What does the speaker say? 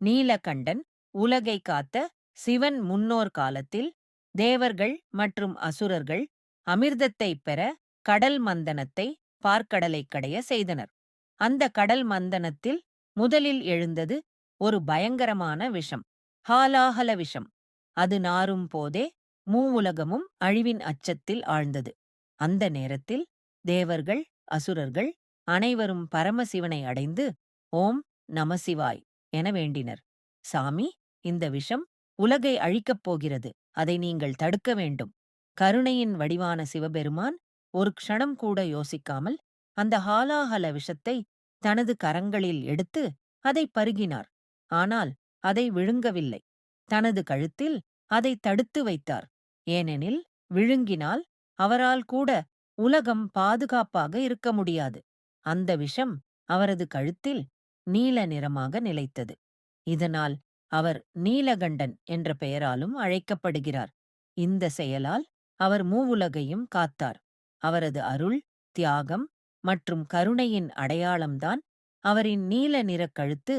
நீலகண்டன் உலகை காத்த சிவன் முன்னோர் காலத்தில் தேவர்கள் மற்றும் அசுரர்கள் அமிர்தத்தை பெற கடல் மந்தனத்தை பார்க்கடலை கடைய செய்தனர். அந்த கடல் மந்தனத்தில் முதலில் எழுந்தது ஒரு பயங்கரமான விஷம் ஹாலாஹல விஷம். அது நாறும் போதே மூவுலகமும் அழிவின் அச்சத்தில் ஆழ்ந்தது. அந்த நேரத்தில் தேவர்கள் அசுரர்கள் அனைவரும் பரமசிவனை அடைந்து ஓம் நமசிவாய் என வேண்டினர். சாமி இந்த விஷம் உலகை அழிக்கப் போகிறது. அதை நீங்கள் தடுக்க வேண்டும். கருணையின் வடிவான சிவபெருமான் ஒரு க்ஷணம் கூட யோசிக்காமல் அந்த ஹாலாஹல விஷத்தை தனது கரங்களில் எடுத்து அதை பருகினார். ஆனால் அதை விழுங்கவில்லை. தனது கழுத்தில் அதை தடுத்து வைத்தார். ஏனெனில் விழுங்கினால் அவரால் கூட உலகம் பாதுகாப்பாக இருக்க முடியாது. அந்த விஷம் அவரது கழுத்தில் நீல நிறமாக நிலைத்தது. இதனால் அவர் நீலகண்டன் என்ற பெயராலும் அழைக்கப்படுகிறார். இந்த செயலால் அவர் மூவுலகையும் காத்தார். அவரது அருள் தியாகம் மற்றும் கருணையின் அடையாளம்தான் அவரின் நீல நிறக் கழுத்து